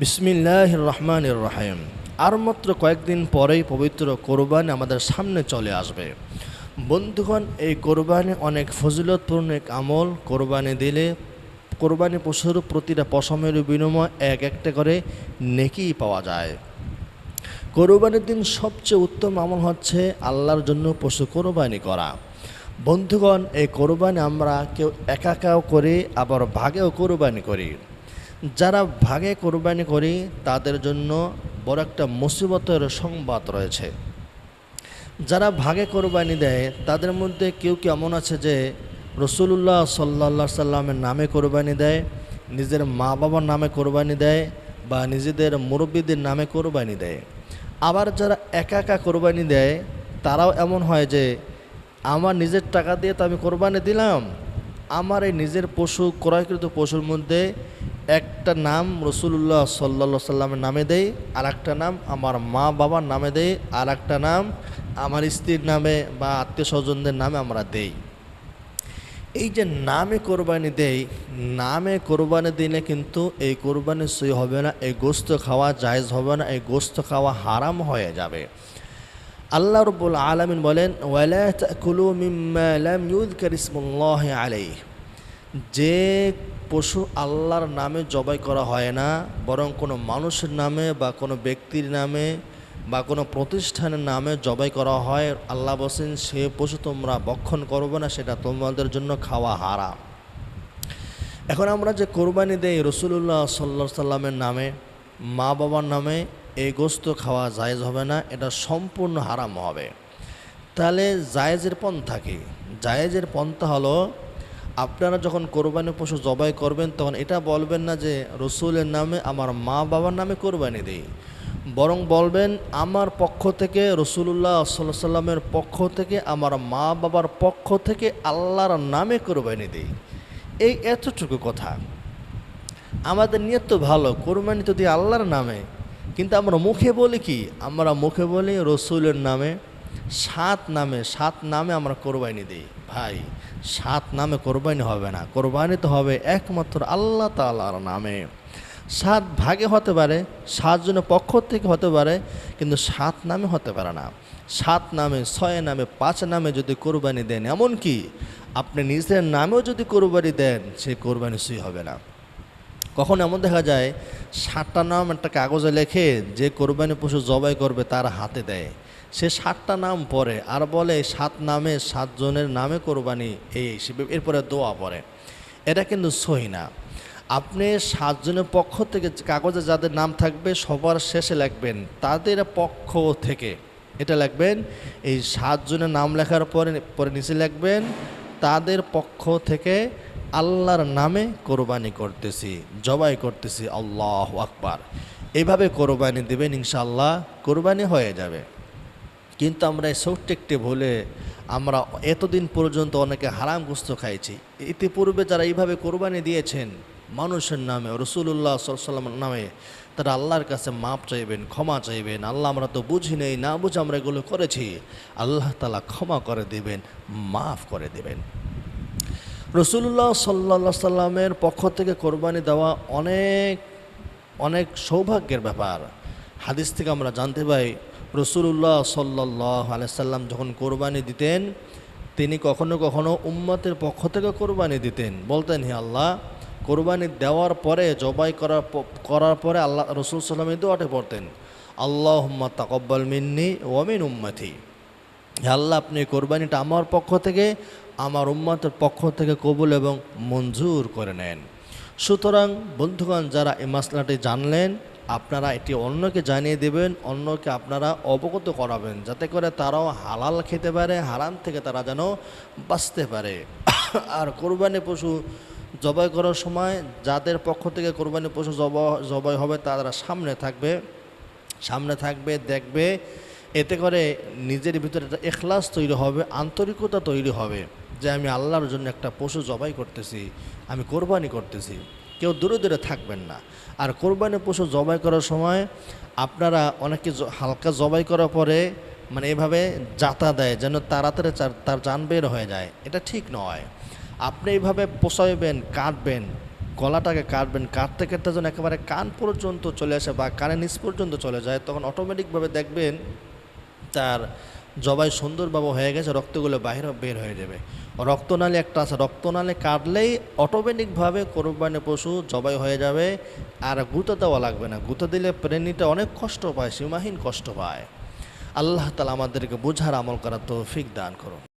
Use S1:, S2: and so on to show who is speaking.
S1: বিসমিল্লাহ রহমান রহিম আর মাত্র কয়েকদিন পরেই পবিত্র কোরবানি আমাদের সামনে চলে আসবে। বন্ধুগণ, এই কোরবানি অনেক ফজিলতপূর্ণ এক আমল। কোরবানি দিলে কোরবানি পশুর প্রতিটা পশমের বিনিময় এক একটা করে নেকি পাওয়া যায়। কোরবানির দিন সবচেয়ে উত্তম আমল হচ্ছে আল্লাহর জন্য পশু কোরবানি করা। বন্ধুগণ, এই কোরবানি আমরা কেউ একা একাও করি, আবার ভাগেও কোরবানি করি। যারা ভাগে কোরবানি করি, তাদের জন্য বড় একটা মুসিবতের সংবাদ রয়েছে। যারা ভাগে কোরবানি দেয়, তাদের মধ্যে কেউ এমন আছে যে রসুল্লাহ সাল্লা সাল্লামের নামে কোরবানি দেয়, নিজের মা বাবার নামে কোরবানি দেয় বা নিজেদের মুরব্বীদের নামে কোরবানি দেয়? আবার যারা একা একা কোরবানি দেয়, তারাও এমন হয় যে, আমার নিজের টাকা দিয়ে তো আমি কোরবানি দিলাম। আমার এই নিজের পশু, ক্রয়কৃত পশুর মধ্যে একটা নাম রসুল্লাহ সাল্লা সাল্লামের নামে দেয় আর একটা নাম আমার মা বাবার নামে দেয় আর একটা নাম আমার স্ত্রীর নামে বা আত্মীয় স্বজনদের নামে আমরা দেই। এই যে নামে কোরবানি দেই, নামে কোরবানি দিলে কিন্তু এই কোরবানি সই হবে না, এই গোস্ত খাওয়া জায়েজ হবে না, এই গোস্ত খাওয়া হারাম হয়ে যাবে। আল্লাহ রব্বুল আলমিন বলেন, ওয়ালা তাকুলু মিম্মা লাম ইউযকার ইসমুল্লাহি আলাইহি। যে পশু আল্লাহর নামে জবাই করা হয় না, বরং কোনো মানুষের নামে বা কোনো ব্যক্তির নামে বা কোনো প্রতিষ্ঠানের নামে জবাই করা হয়, আল্লাহ বসেন সে পশু তোমরা বক্ষণ করবে না, সেটা তোমাদের জন্য খাওয়া হারাম। এখন আমরা যে কোরবানি দেই রসুল্লাহ সাল্লা সাল্লামের নামে, মা বাবার নামে, এই গোস্ত খাওয়া জায়েজ হবে না, এটা সম্পূর্ণ হারাম হবে। তাহলে জায়েজের পন্থা কি? জায়েজের পন্থা হলো আপনারা যখন কোরবানি পশু জবাই করবেন, তখন এটা বলবেন না যে, রসুলের নামে আমার মা বাবার নামে কোরবানি দিই। বরং বলবেন, আমার পক্ষ থেকে রসুল্লাহ সাল্লাহ সাল্লামের পক্ষ থেকে, আমার মা বাবার পক্ষ থেকে আল্লাহর নামে কোরবানি দিই। এই এতটুকু কথা। আমাদের নিয়ত তো ভালো, কোরবানি তো দিই আল্লাহর নামে। কিন্তু আমরা মুখে বলি কি? আমরা মুখে বলি, রসুলের নামে সাত নামে সাত নামে আমরা কোরবানি দিই। ভাই, সাত নামে কোরবানি হবে না। কোরবানি তো হবে একমাত্র আল্লাহ তালার নামে। সাত ভাগে হতে পারে, সাতজনের পক্ষ থেকে হতে পারে, কিন্তু সাত নামে হতে পারে না। সাত নামে, ছয় নামে, পাঁচ নামে যদি কোরবানি দেন এমনকি আপনি নিজের নামেও যদি কোরবানি দেন, সে কোরবানি সই হবে না। কখন এমন দেখা যায়, সাতটা নাম একটা কাগজে লেখে, যে কোরবানি পশু জবাই করবে, তার হাতে দেয়। সে সাতটা নাম পড়ে আর বলে, সাত নামে সাতজনের নামে কোরবানি। এই এরপরে দোয়া পড়ে। এটা কিন্তু সহি না। আপনি সাতজনের পক্ষ থেকে কাগজে যাদের নাম থাকবে, সবার শেষে লিখবেন, তাদের পক্ষ থেকে। এটা লিখবেন, এই সাতজনের নাম লেখার পরে পরে নিচে লিখবেন, তাদের পক্ষ থেকে আল্লাহর নামে কোরবানি করতেছি, জবাই করতেছি, আল্লাহ আকবার। এইভাবে কোরবানি দেবেন ইনশাল্লাহ কোরবানি হয়ে যাবে। কিন্তু আমরা এই ছোট্ট একটি ভুলে আমরা এতদিন পর্যন্ত অনেকে হারাম গুস্ত খাইছি। ইতিপূর্বে যারা এইভাবে কোরবানি দিয়েছেন, মানুষের নামে রসুল্লাহ সাল্লামের নামে, তারা আল্লাহর কাছে মাপ চাইবেন, ক্ষমা চাইবেন। আল্লাহ আমরা তো বুঝি নেই, না বুঝে আমরা এগুলো করেছি। আল্লাহ তালা ক্ষমা করে দেবেন, মাফ করে দেবেন। রসুল্লাহ সাল্লা সাল্লামের পক্ষ থেকে কোরবানি দেওয়া অনেক অনেক সৌভাগ্যের ব্যাপার। হাদিস থেকে আমরা জানতে পাই রসুল্লাহ সাল্লাহ আলাইসাল্লাম যখন কোরবানি দিতেন, তিনি কখনো কখনো উম্মতের পক্ষ থেকে কোরবানি দিতেন। বলতেন, হে আল্লাহ, কোরবানি দেওয়ার পরে, জবাই করার করার পরে আল্লাহ, রসুল সাল্লামের দোয়াটে পড়তেন। আল্লাহ উম্মা তাকব্বাল মিন্নি ওয়ামিন উম্মাথি হে আল্লাহ, আপনি কোরবানিটা আমার পক্ষ থেকে, আমার উম্মতের পক্ষ থেকে কবুল এবং মঞ্জুর করে নেন। সুতরাং, বন্ধুগণ, যারা এই মাসলাটি জানলেন আপনারা এটি অন্যকে জানিয়ে দেবেন, অন্যকে আপনারা অবগত করাবেন, যাতে করে তারাও হালাল খেতে পারে, হারাম থেকে তারা যেন বাঁচতে পারে। আর কোরবানি পশু জবাই করার সময় যাদের পক্ষ থেকে কোরবানি পশু জবা জবাই হবে, তারা সামনে থাকবে সামনে থাকবে, দেখবে, এতে করে নিজের ভিতরে একটা এখলাস তৈরি হবে, আন্তরিকতা তৈরি হবে, যে আমি আল্লাহর জন্য একটা পশু জবাই করতেছি, আমি কোরবানি করতেছি। কেউ দূরে দূরে থাকবেন না। আর কোরবানি পশু জবাই করার সময় আপনারা অনেকে হালকা জবাই করার পরে মানে এভাবে যাতা দেয় যেন তাড়াতাড়ি তার যান বের হয়ে যায়। এটা ঠিক নয়। আপনি এইভাবে পোষাইবেন, কাটবেন, গলাটাকে কাটবেন, কাটতে কাটতে যখন একেবারে কান পর্যন্ত চলে আসে বা কানের নিচ পর্যন্ত চলে যায়, তখন অটোমেটিকভাবে দেখবেন তার জবাই সুন্দরভাবে হয়ে গেছে, রক্তগুলো বাইরে বের হয়ে যাবে। রক্তনালী একটা আছে, রক্তনালী কাটলেই অটোমেটিকভাবে কোরবানি পশু জবাই হয়ে যাবে, আর গুঁতো দেওয়া লাগবে না। গুঁতো দিলে প্রেণীটা অনেক কষ্ট পায়, সীমাহীন কষ্ট পায়। আল্লাহ তালা আমাদেরকে বোঝার আমল করার তৌফিক দান করুন।